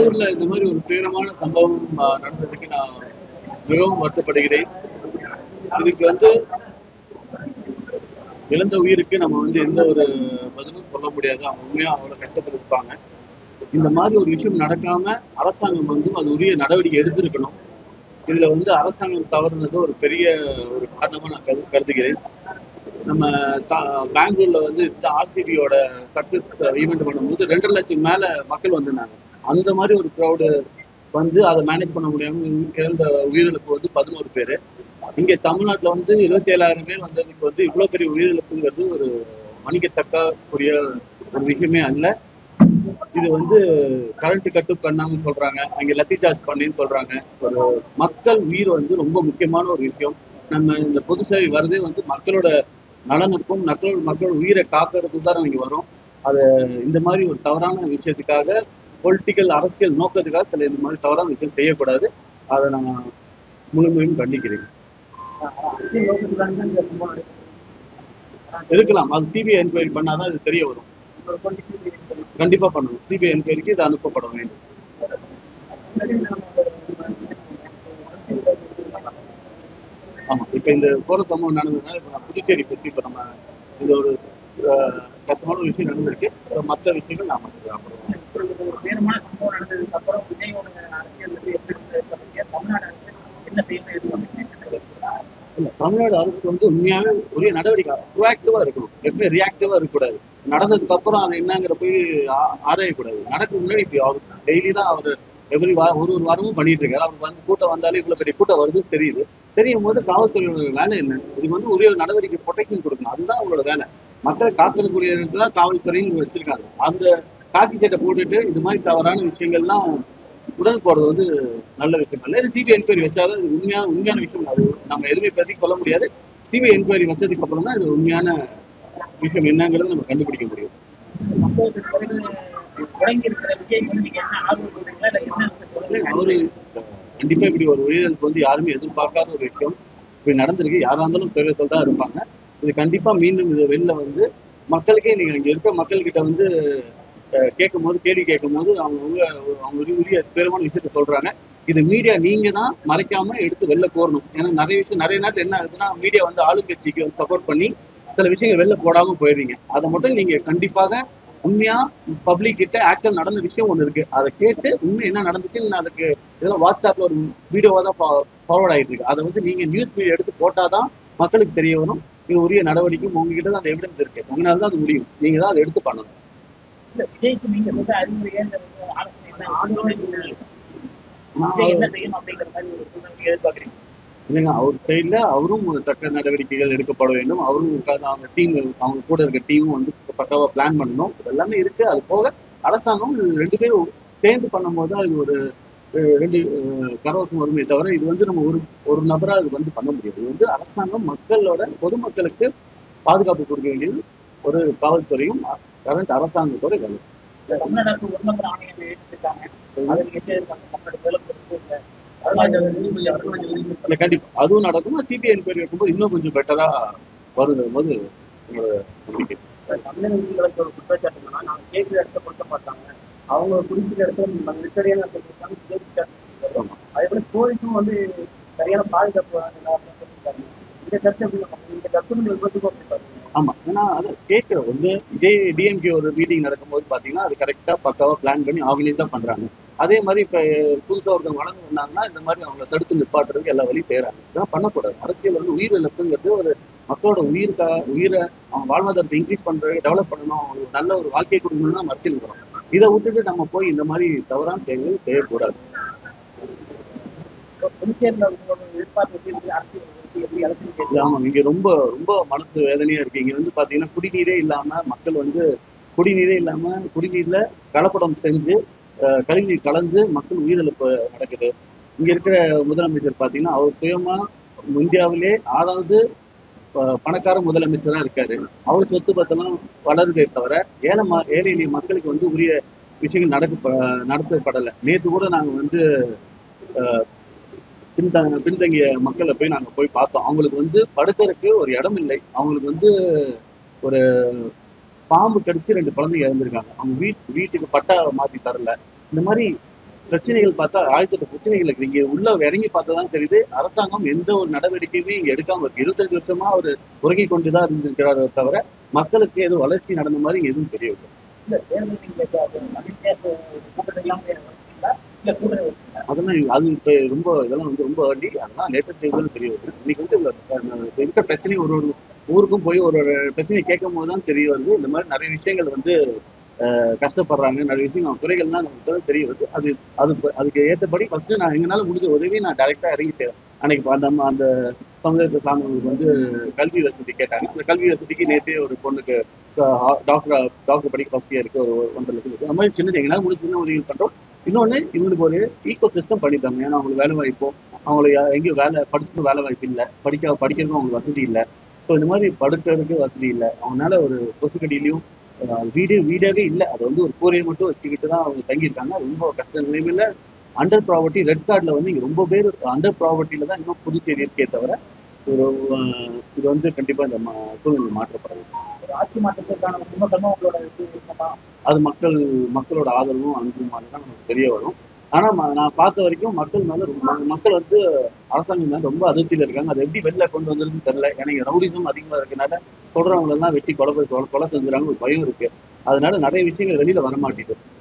கரூர்ல இந்த மாதிரி ஒரு துயரமான சம்பவம் நடந்ததுக்கு நான் மிகவும் வருத்தப்படுகிறேன். இதுக்கு வந்து இழந்த உயிருக்கு நம்ம வந்து எந்த ஒரு பதிலும் சொல்ல முடியாது. அவங்க உண்மையா அவ்வளவு கஷ்டத்துல இருப்பாங்க இந்த மாதிரி ஒரு விஷயம் நடக்காம அரசாங்கம் வந்து அது உரிய நடவடிக்கை எடுத்திருக்கணும். இதுல வந்து அரசாங்கம் தவறுனது ஒரு பெரிய ஒரு காரணமா நான் கரு கருதுகிறேன். நம்ம பெங்களூர்ல வந்து இந்த ஆர்சிபியோட சக்சஸ் ஈவெண்ட் பண்ணும்போது ரெண்டரை லட்சம் மேல மக்கள் வந்திருந்தாங்க. அந்த மாதிரி ஒரு க்ரௌடு வந்து அதை மேனேஜ் பண்ண முடியாம இழந்த உயிரிழப்பு வந்து பதினோரு பேர். இங்க தமிழ்நாட்டுல வந்து இருபத்தி ஏழாயிரம் பேர் வந்ததுக்கு வந்து இவ்வளவு பெரிய உயிரிழப்புங்கிறது ஒரு மன்னிக்கத்தக்க ஒரு விஷயமே அல்ல. இது வந்து கரண்ட் கட்டு பண்ணாங்கன்னு சொல்றாங்க. அங்க லத்தி சார்ஜ் பண்ணின்னு சொல்றாங்க. ஒரு மக்கள் உயிர் வந்து ரொம்ப முக்கியமான ஒரு விஷயம். நம்ம இந்த பொது சேவை வரதே வந்து மக்களோட நலனுக்கும் மக்களோட மக்களோட உயிரை காக்கிறதுக்கு தான் இங்கே வரும். அது இந்த மாதிரி ஒரு தவறான விஷயத்துக்காக பொலிட்டிக்கல் அரசியல் நோக்கத்துக்காக சில இந்த மாதிரி தவறான விஷயம் செய்யக்கூடாது. அதை நான் முழுமையும் கண்டிக்கிறேன். இருக்கலாம் அது சிபிஐ என்கொயரி பண்ணாதான் இது தெரிய வரும். கண்டிப்பா பண்ணணும். சிபிஐ என்கொயரிக்கு இது அனுப்பப்பட வேண்டும். ஆமா. இப்ப இந்த போற சம்பவம் நடந்ததுனால இப்ப நான் புதுச்சேரி பத்தி இப்ப நம்ம இந்த ஒரு கஷ்டமான ஒரு விஷயம் நடந்திருக்கு. மற்ற மத்த விஷயங்கள் நாம அப்புறம் இப்படி ஒரு வேறுமான சம்பவம் நடந்ததுக்கு அப்புறம் விஜயோட அரசியல் வந்து எப்படி தமிழ்நாடு அரசு என்ன செய்யணும் எதுவும் தமிழ்நாடு அரசு வந்து உண்மையாவே உரிய நடவடிக்கை ப்ரோஆக்டிவா இருக்கணும். எப்பவுமே ரியாக்டிவா இருக்கக்கூடாது. நடந்ததுக்கு அப்புறம் அது என்னங்கிற போய் ஆராயக்கூடாது. நடக்க முன்னாடி இப்படி அவர் டெய்லி தான் அவர் எவ்ரி வா ஒரு ஒரு வாரமும் பண்ணிட்டு இருக்காரு. அவர் வந்து கூட்டம் வந்தாலே இவ்வளவு பெரிய கூட்டம் வருது தெரியுது. தெரியும் போது காவல்துறையோட வேலை என்ன? இதுக்கு வந்து உரிய நடவடிக்கை ப்ரொடெக்ஷன் கொடுக்கணும். அதுதான் அவங்களோட வேலை. மக்களை காக்கக்கூடியது தான் காவல்துறைன்னு வச்சிருக்காங்க. அந்த காக்கி சட்டை போட்டுட்டு இது மாதிரி தவறான விஷயங்கள்லாம் உடல் போடுறது வந்து நல்ல விஷயம் அல்ல. இது சிபிஐ என்கொயரி வச்சாதான் இது உண்மையான உண்மையான விஷயம். அது நம்ம எதுவுமே பற்றி சொல்ல முடியாது. சிபிஐ என்கொயரி வச்சதுக்கு அப்புறம் தான் இது உண்மையான விஷயம் என்னங்கிறது நம்ம கண்டுபிடிக்க முடியும். அவரு கண்டிப்பா இப்படி ஒரு உயிரிழப்பு வந்து யாருமே எதிர்பார்க்காத ஒரு விஷயம். இப்படி நடந்திருக்கு. யாரா இருந்தாலும் துயரத்தில் தான் இருப்பாங்க. இது கண்டிப்பா மீண்டும் இது வெளில வந்து மக்களுக்கே நீங்க இங்க இருக்க மக்கள்கிட்ட வந்து கேட்கும் போது கேள்வி கேட்கும் போது அவங்க அவங்க உரிய- உரிய விஷயத்த சொல்றாங்க. இது மீடியா நீங்க தான் மறைக்காம எடுத்து வெளில போடணும். ஏன்னா நிறைய விஷயம் நிறைய நாட்டில் என்ன ஆகுதுன்னா மீடியா வந்து ஆளுங்கட்சிக்கு வந்து சப்போர்ட் பண்ணி சில விஷயங்கள் வெளில போடாம போயிடுறீங்க. அதை மட்டும் நீங்க கண்டிப்பாக உண்மையா பப்ளிக் கிட்ட ஆக்சுவல் நடந்த விஷயம் ஒண்ணு இருக்கு. அதை கேட்டு உண்மை என்ன நடந்துச்சுன்னு அதுக்கு இதெல்லாம் வாட்ஸ்அப்ல ஒரு வீடியோவா தான் ஃபார்வர்ட் ஆயிட்டு இருக்கு. அதை வந்து நீங்க நியூஸ் மீடியா எடுத்து போட்டாதான் மக்களுக்கு தெரிய வரும். இது உரிய நடவடிக்கை உங்ககிட்ட தான் அந்த எவிடன்ஸ் இருக்கு. உங்களால தான் அது முடியும். நீங்க தான் அதை எடுத்து பண்ணணும். விஜய்க்கு நீங்க சொல்ற அறிவுரையா இந்த ஆலோசனை ஆலோசனை என்ன? மாதிரி இல்லைங்க அவர் சைடுல அவரும் தக்க நடவடிக்கைகள் எடுக்கப்பட வேண்டும். அவரும் உட்கார்ந்து அவங்க டீம் அவங்க கூட இருக்க டீமும் வந்து பக்காவா பிளான் பண்ணணும். இது எல்லாமே இருக்கு. அது போக அரசாங்கம் இது ரெண்டு பேரும் சேர்ந்து பண்ணும்போது அது இது ஒரு ரெண்டு அஹ், கரவசம் வருமே தவிர இது வந்து நம்ம ஒரு ஒரு நபரா இது வந்து பண்ண முடியாது. இது வந்து அரசாங்கம் மக்களோட பொதுமக்களுக்கு பாதுகாப்பு கொடுக்க வேண்டியது ஒரு காவல்துறையும் கரண்ட் அரசாங்கத்தோட வேலை. கண்டிப்பா. அதுவும் நடக்கும்? சிபிஐ என்கொயரி வைக்கும்போது இன்னும் கொஞ்சம் பெட்டரா வருங்கிற போது என்னோட நம்பிக்கை. தமிழக நீதிகளுக்கு ஒரு குற்றச்சாட்டு என்னன்னா நாங்க கேட்கிற இடத்த கொடுக்க மாட்டாங்க. அவங்க குறிப்பிட்ட இடத்துல ஆமா. அதே போல போலீஸும் வந்து சரியான பாதுகாப்பு இந்த கருத்து இந்த கருத்து விபத்துக்கும் அப்படி ஆமா. ஏன்னா அது கேட்கிற வந்து இதே டிஎம்கே ஒரு மீட்டிங் நடக்கும்போது பாத்தீங்கன்னா அது கரெக்டா பக்காவா பிளான் பண்ணி ஆர்கனைஸா பண்றாங்க. அதே மாதிரி இப்ப புதுசா ஒருத்தவங்க வளர்ந்து வந்தாங்கன்னா இந்த மாதிரி அவங்கள தடுத்து நிப்பாட்டுறதுக்கு எல்லா வழியும் செய்யறாங்க இதெல்லாம் பண்ணக்கூடாது. அரசியல் வந்து உயிர் இழப்புங்கிறது ஒரு மக்களோட உயிர்க்கா உயிரை அவங்க வாழ்வாதாரத்தை இன்க்ரீஸ் பண்றதுக்கு டெவலப் பண்ணணும். அவங்களுக்கு நல்ல ஒரு வாழ்க்கை கொடுக்கணும்னா நம்ம அரசியல் வரும் இதை விட்டுட்டு நம்ம போய் இந்த மாதிரி தவறான செயல்கள் செய்யக்கூடாது. எப்படி ஆமா ரொம்ப ரொம்ப மனசு வேதனையா இருக்கு. இங்க வந்து பாத்தீங்கன்னா குடிநீரே இல்லாம மக்கள் வந்து குடிநீரே இல்லாம குடிநீர்ல கலப்படம் செஞ்சு கழிவுநீர் கலந்து மக்கள் உயிரிழப்பு நடக்குது. இங்க இருக்கிற முதலமைச்சர் பாத்தீங்கன்னா அவர் சுயமா இந்தியாவிலே ஆறாவது பணக்கார முதலமைச்சரா இருக்காரு. அவர் சொத்து பத்தெல்லாம் வளருதே தவிர ஏழை ம ஏழை எளிய மக்களுக்கு வந்து உரிய விஷயங்கள் நடக்க நடத்தப்படலை. நேற்று கூட நாங்க வந்து அஹ், பின்தங்க பின்தங்கிய மக்களை போய் நாங்க போய் பார்த்தோம். அவங்களுக்கு வந்து படுக்கறதுக்கு ஒரு இடம் இல்லை. அவங்களுக்கு வந்து ஒரு பாம்பு கடிச்சு ரெண்டு குழந்தைங்க இறந்துருக்காங்க. அவங்க வீட் வீட்டுக்கு பட்டா மாற்றி தரல. இந்த மாதிரி பிரச்சனைகள் பார்த்தா ஆயிரத்தி எட்டு பிரச்சனைகள் இருக்கு இங்கே உள்ள இறங்கி பார்த்தா தான் தெரியுது அரசாங்கம் எந்த ஒரு நடவடிக்கையுமே இங்கே எடுக்காம இருக்கு. இருபத்தஞ்சு வருஷமா ஒரு உறங்கி கொண்டுதான் இருந்திருக்கிறாரே தவிர மக்களுக்கு எதுவும் வளர்ச்சி நடந்த மாதிரி எதுவும் தெரியவில்லை. அதெல்லாம் அது இப்ப ரொம்ப இதெல்லாம் வந்து ரொம்ப அடி அதெல்லாம் லேட்டஸ்ட் டேபிள் தெரிய வருது. இன்னைக்கு வந்து இந்த, பிரச்சனையும் ஒரு ஒரு ஊருக்கும் போய் ஒரு ஒரு பிரச்சனையை கேட்கும் போது தான் தெரிய வருது. இந்த மாதிரி நிறைய விஷயங்கள் வந்து கஷ்டப்படுறாங்க. நிறைய விஷயங்கள் குறைகள்லாம் நமக்கு இப்பதான் தெரிய வருது. அது அது அதுக்கு ஏற்றபடி ஃபர்ஸ்ட் நான் எங்களால முடிஞ்ச உதவி நான் டைரக்டா இறங்கி செய்யறேன் அன்னைக்கு அந்த அந்த சமுதாயத்தை சார்ந்தவங்களுக்கு வந்து கல்வி வசதி கேட்டாங்க. அந்த கல்வி வசதிக்கு நேற்றே ஒரு பொண்ணுக்கு டாக்டர் டாக்டர் படிக்க ஃபர்ஸ்ட் இயருக்கு ஒரு ஒன்றரை லட்சம் அந்த மாதிரி சின்னது எங்களால் முடிஞ்ச சின்ன உதவி பண்ணுறோம் இன்னொன்னு இவங்களுக்கு ஒரு ஈகோ சிஸ்டம் பண்ணிட்டாங்க ஏன்னா அவங்களுக்கு வேலை வாய்ப்போ அவங்களுக்கு எங்கேயும் வேலை படிச்சுட்டு வேலை வாய்ப்பு இல்லை. படிக்க படிக்கிறதுக்கும் அவங்களுக்கு வசதி இல்லை. ஸோ இந்த மாதிரி படுக்கிறதுக்கு வசதி இல்லை. அவங்களால ஒரு கொசுக்கடியிலையும் வீடே வீடாகவே இல்லை. அது வந்து ஒரு கூரையை மட்டும் வச்சுக்கிட்டு தான் அவங்க தங்கியிருக்காங்க. ரொம்ப கஷ்ட நிலைமையில அண்டர் ப்ராப்பர்ட்டி ரெட் கார்டில் வந்து இங்கே ரொம்ப பேர் அண்டர் ப்ராப்பர்ட்டியில் தான் இன்னும் புதுச்சேரி இருக்கே தவிர ஒரு இது வந்து கண்டிப்பா இந்த மா- சூழ்நிலை மாற்றப்படாது ஆட்சி மாற்றத்திற்கான விமர்சனம் உங்களோட அது மக்கள் மக்களோட ஆதரவும் அனுபவமாக தான் நமக்கு தெரிய வரும். ஆனா ம- நான் பார்த்த வரைக்கும் மக்கள் மேல ரொம்ப- மக்கள் வந்து அரசாங்கம் மேல ரொம்ப அதிருப்தியில இருக்காங்க. அது எப்படி வெளில கொண்டு வந்திருக்குன்னு தெரியல. ஏன்னா இங்க ரவுடிசம் அதிகமா இருக்கனால சொல்றவங்க எல்லாம் வெட்டி கொலை கொலை கொலை செஞ்சுறாங்க ஒரு பயம் இருக்கு. அதனால நிறைய விஷயங்கள் வெளியில வர மாட்டேங்குது